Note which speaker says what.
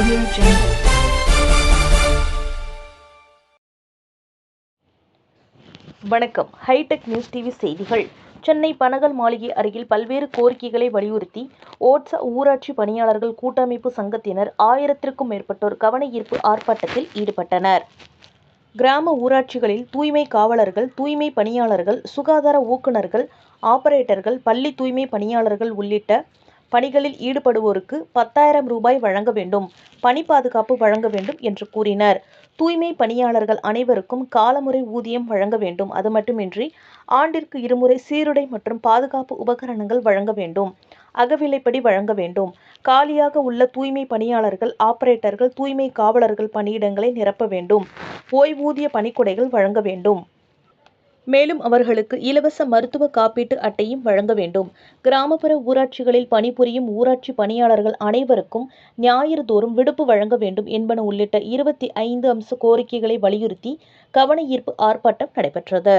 Speaker 1: Audio Jungle.
Speaker 2: வணக்கம். Hi tech news TV செய்திகள். சென்னை பனகல் மாளிகை அருகில் பல்வேறு கோரிக்கைகளை வலியுறுத்தி ஓட்ஸா ஊராட்சி பணியாளர்கள் கூட்டமைப்பு சங்கத்தினர் ஆயிரத்திற்கும் மேற்பட்டோர் கவன ஈர்ப்பு ஆர்ப்பாட்டத்தில் ஈடுபட்டனர். கிராம ஊராட்சிகளில் தூய்மை காவலர்கள் தூய்மை பணியாளர்கள் சுகாதார ஊக்குநர்கள் ஆபரேட்டர்கள் பள்ளி தூய்மை பணியாளர்கள் உள்ளிட்ட பணிகளில் ஈடுபடுவோருக்கு பத்தாயிரம் ரூபாய் வழங்க வேண்டும் பணி பாதுகாப்பு வழங்க வேண்டும் என்று கூறினர். தூய்மை பணியாளர்கள் அனைவருக்கும் காலமுறை ஊதியம் வழங்க வேண்டும். அது மட்டுமின்றி ஆண்டிற்கு இருமுறை சீருடை மற்றும் பாதுகாப்பு உபகரணங்கள் வழங்க வேண்டும். அகவிலைப்படி வழங்க வேண்டும். காலியாக உள்ள தூய்மை பணியாளர்கள் ஆபரேட்டர்கள் தூய்மை காவலர்கள் பணியிடங்களை நிரப்ப வேண்டும். ஓய்வூதிய பணிக்கொடைகள் வழங்க வேண்டும். மேலும் அவர்களுக்கு இலவச மருத்துவ காப்பீட்டு அட்டையும் வழங்க வேண்டும். கிராமப்புற ஊராட்சிகளில் பணிபுரியும் ஊராட்சி பணியாளர்கள் அனைவருக்கும் ஞாயிறு தோறும் விடுப்பு வழங்க வேண்டும் என்பன உள்ளிட்ட இருபத்தி ஐந்து அம்ச கோரிக்கைகளை வலியுறுத்தி கவன ஈர்ப்பு ஆர்ப்பாட்டம் நடைபெற்றது.